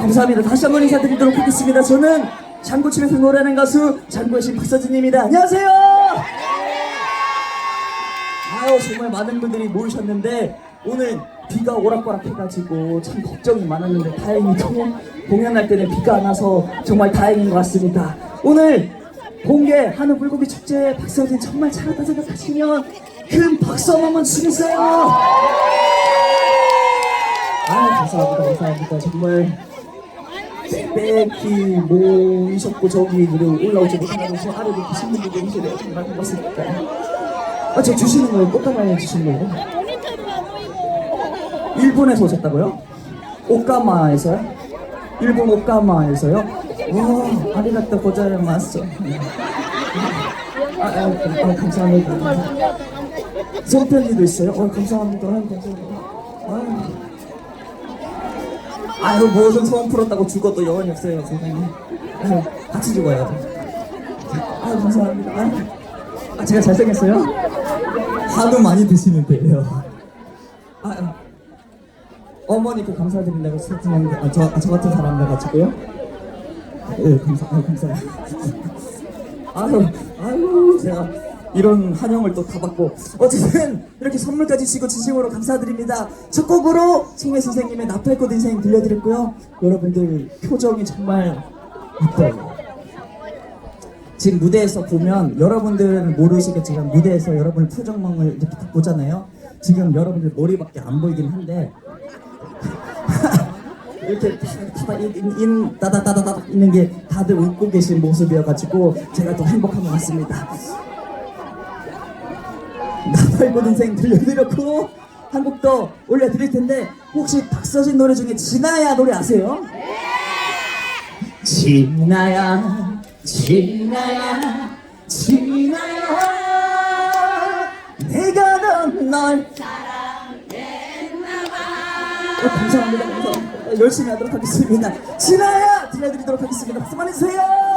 감사합니다. 다시 한 번 인사드리도록 하겠습니다. 저는 장구집에서 노래하는 가수 장구의 신 박서진입니다. 안녕하세요. 아유 정말 많은 분들이 모이셨는데 오늘 비가 오락가락 해가지고 참 걱정이 많았는데 다행히 또 공연할 때는 비가 안 와서 정말 다행인 것 같습니다. 오늘 공개 하늘 불고기 축제 박서진 정말 잘했다 생각하시면 큰 박수 한 번만 주세요. 아 감사합니다 감사합니다 정말 빽빽히 모이셨고 저기 무대 올라오지 못하는 저 아래로 계신 분들 계시네요 정말 고맙습니다 아저 주시는 거예요 꽃가마에 주신 거예요 일본에서 오셨다고요? 오카마에서요? 일본 오카마에서요? 와 아리가또 고자이마스 아, 아, 아, 감사합니다 손편지도 있어요? 어, 감사합니다 아유, 감사합니다 아유. 아유 무슨 소원 풀었다고 죽어도 여원이 없어요 세상에 아유 같이 죽어요. 아유 감사합니다. 아유, 아 제가 잘생겼어요? 한우 많이 드시면 돼요. 아유 어머니께 감사드린다고 세팅했는데 아, 저, 아, 저 같은 사람 돼가지고요? 예 감사 아유 감사해요 아유 아유 제가 이런 환영을 또 다 받고 어쨌든 이렇게 선물까지 주시고 진심으로 감사드립니다. 첫 곡으로 송혜 선생님의 나팔꽃 인생 들려드렸고요. 여러분들 표정이 정말 이뻐요? 지금 무대에서 보면 여러분들은 모르시겠지만 무대에서 여러분 표정망을 이렇게 딱 보잖아요. 지금 여러분들 머리밖에 안 보이긴 한데 이렇게 인 따다다다다 있는 게 다들 웃고 계신 모습이어가지고 제가 더 행복한 것 같습니다. 나팔꽃 인생 들려드렸고 한곡더 올려드릴 텐데 혹시 박서진 노래 중에 진아야 노래 아세요? 진아야 진아야 진아야 내가 넌널 어, 감사합니다. 감사합니다. 열심히 하도록 하겠습니다. 진아야 들려드리도록 하겠습니다. 박수 많이 주세요.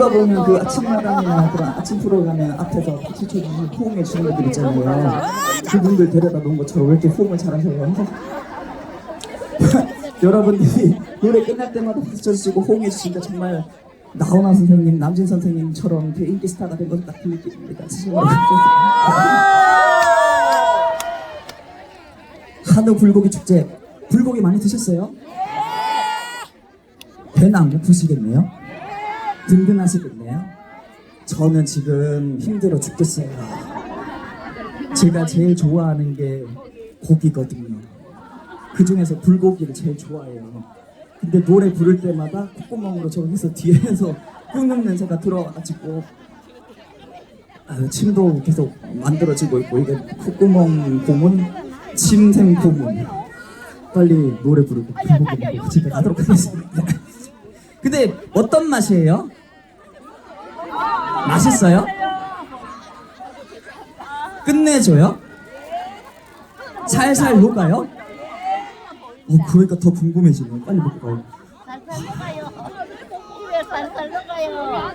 누가 보면 그 아침마당이나 그런 아침 프로그램에 앞에서 박수 쳐주는 호응해 주는 분들 있잖아요. 그분들 데려다 놓은 것처럼 왜 이렇게 호응을 잘하세요? 여러분들이 노래 끝날 때마다 박수 쳐주시고 호응해 주시니까 정말 나훈아 선생님, 남진 선생님처럼 그 인기 스타가 된 것을 딱그 느낌입니다. 진짜 한우 불고기 축제 불고기 많이 드셨어요? 배는 안 고프시겠네요? 든든하시겠네요? 저는 지금 힘들어 죽겠어요. 제가 제일 좋아하는 게 고기거든요. 그 중에서 불고기를 제일 좋아해요. 근데 노래 부를 때마다 콧구멍으로 저기서 뒤에서 끓는 냄새가 들어와가지고 아, 침도 계속 만들어지고 있고 이게 콧구멍 고문, 침샘 고문. 빨리 노래 부르고 불고기 먹고 집에 가도록 하겠습니다. 근데 어떤 맛이에요? 맛있어요? 끝내줘요? 살살 녹아요? 어, 그러니까 더 궁금해지네. 빨리 먹고 가요. 살살 녹아요. 입에 살살 녹아요.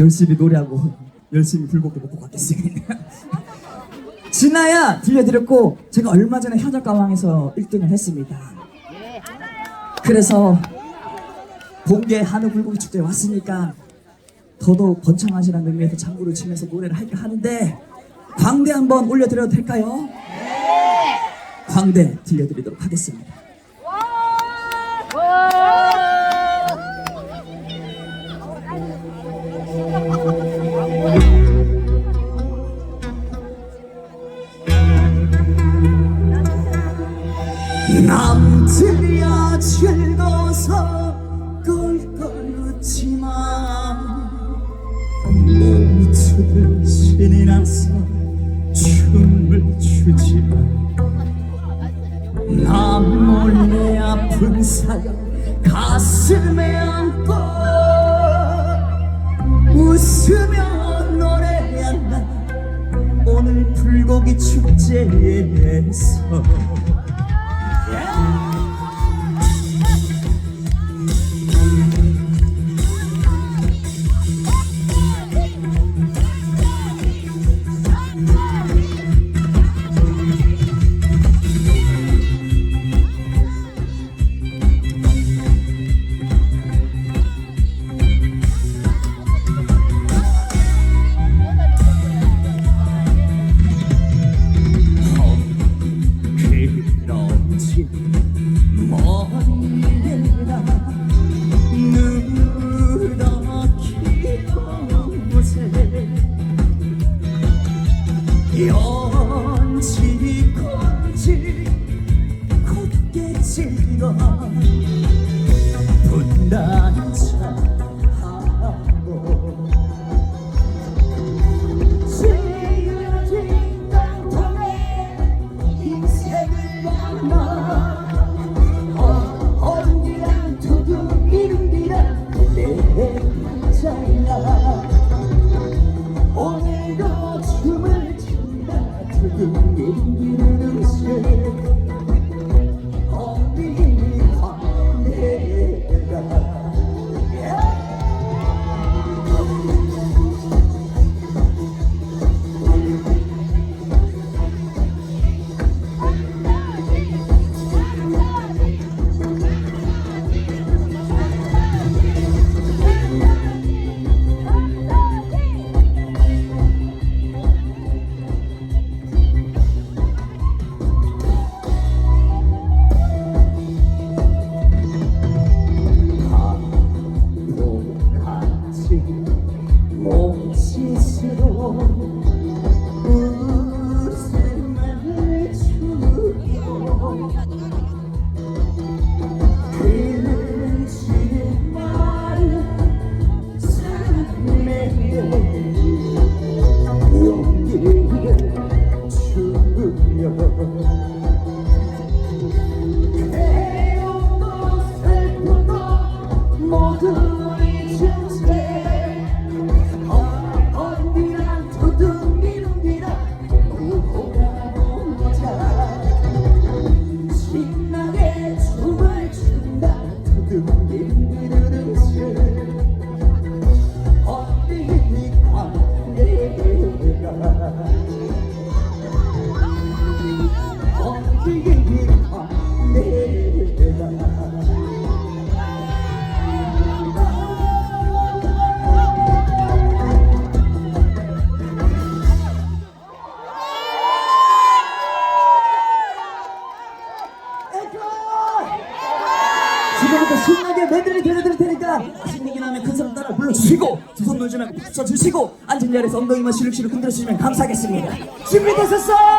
열심히 노래하고 열심히 불고기 먹고 가겠습니다. 진아야 들려드렸고 제가 얼마 전에 현역 가왕에서 1등을 했습니다. 그래서 본계 한우 불고기 축제에 왔으니까 더더욱 번창하시라는 의미에서 장구를 치면서 노래를 할까 하는데 광대 한번 올려드려도 될까요? 광대 들려드리도록 하겠습니다. 남들이야 즐거워서 모두들 신이 나서 춤을 추지만 나 몰래 아픈 사연 가슴에 안고 웃으며 노래한다. 오늘 불고기 축제에서 Ha ha ha ha. 신뢰를 엉덩이만 실룩실룩 흔들어주시면 감사하겠습니다. 준비되셨어?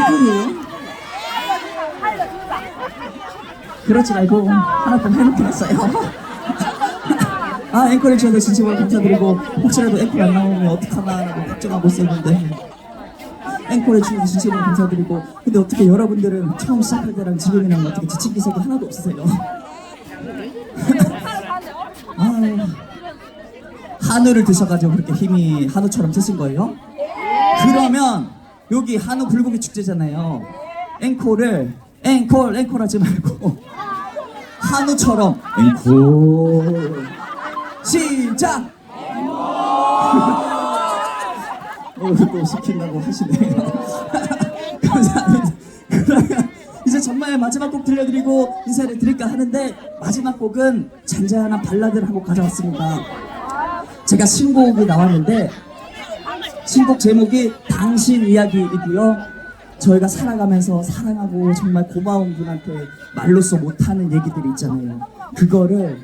앵콜이에요? 그렇지 말고 하나쯤 해놓긴 했어요. 아 해주셔서 진심으로 감사드리고 혹시라도 앵콜 안 나오면 어떡하나라고 걱정하고 있었는데 앵콜 해주셔서 진심으로 감사드리고 근데 어떻게 여러분들은 처음 시작할 때랑 지금이랑 어떻게 지친 기색이 하나도 없으세요? 아유, 한우를 드셔가지고 그렇게 힘이 한우처럼 드신 거예요? 그러면 여기 한우 불고기 축제잖아요. 앵콜을 앵콜 앵콜 하지 말고 한우처럼 앵콜 시작. 어, 또 시킨다고 하시네요. 감사합니다. 이제 정말 마지막 곡 들려드리고 인사를 드릴까 하는데 마지막 곡은 잔잔한 발라드를 한곡 가져왔습니다. 제가 신곡이 나왔는데 신곡 제목이 당신 이야기이고요. 저희가 살아가면서 사랑하고 정말 고마운 분한테 말로써 못하는 얘기들이 있잖아요. 그거를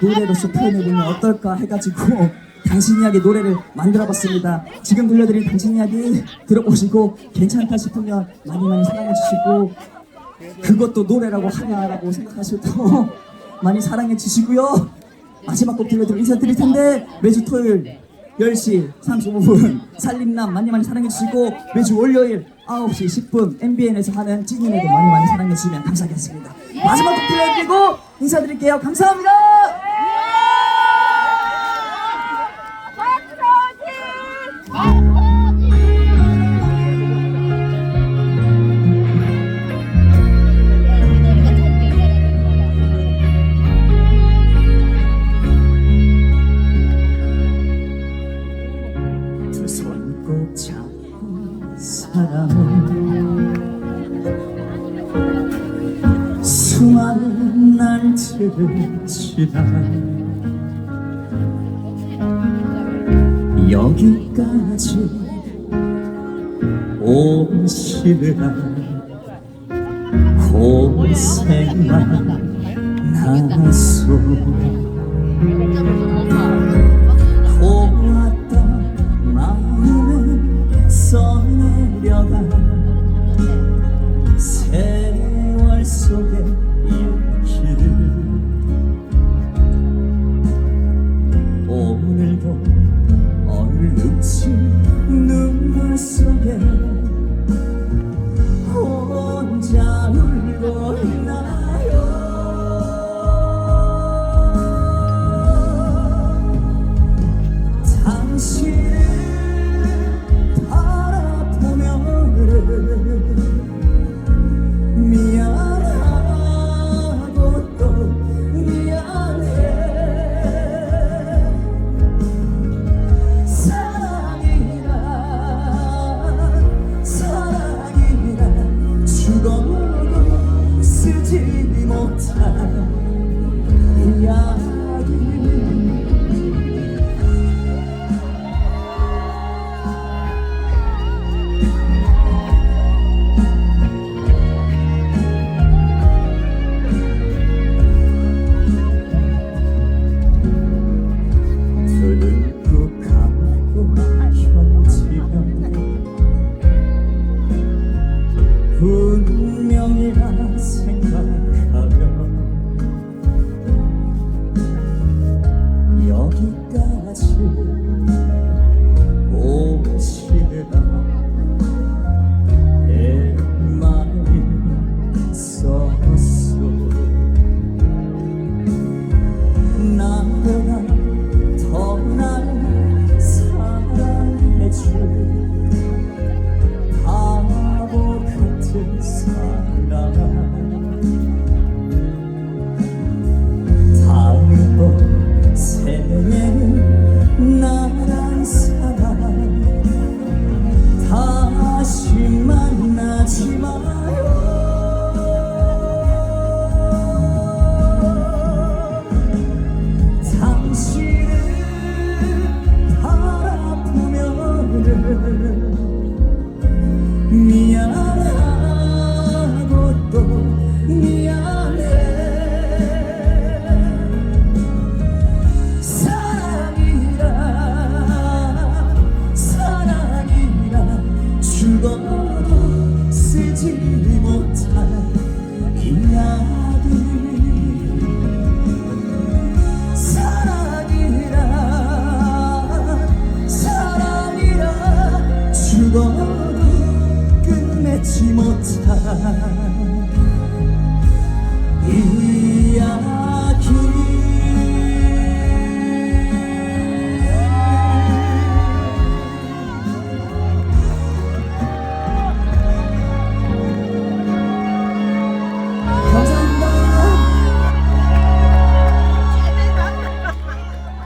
노래로서 표현해보면 어떨까 해가지고 당신 이야기 노래를 만들어봤습니다. 지금 들려드린 당신 이야기 들어보시고 괜찮다 싶으면 많이 많이 사랑해주시고 그것도 노래라고 하냐라고 생각하실 또 많이 사랑해 주시고요. 마지막 곡 들려드리고 인사드릴 텐데 매주 토요일 10시 35분 살림남 많이 많이 사랑해 주시고 매주 월요일 9시 10분 MBN에서 하는 찐이네도 많이 많이 사랑해 주시면 감사하겠습니다. 마지막 곡 들려드리고 인사드릴게요. 감사합니다. 지나 여기까지 오시느라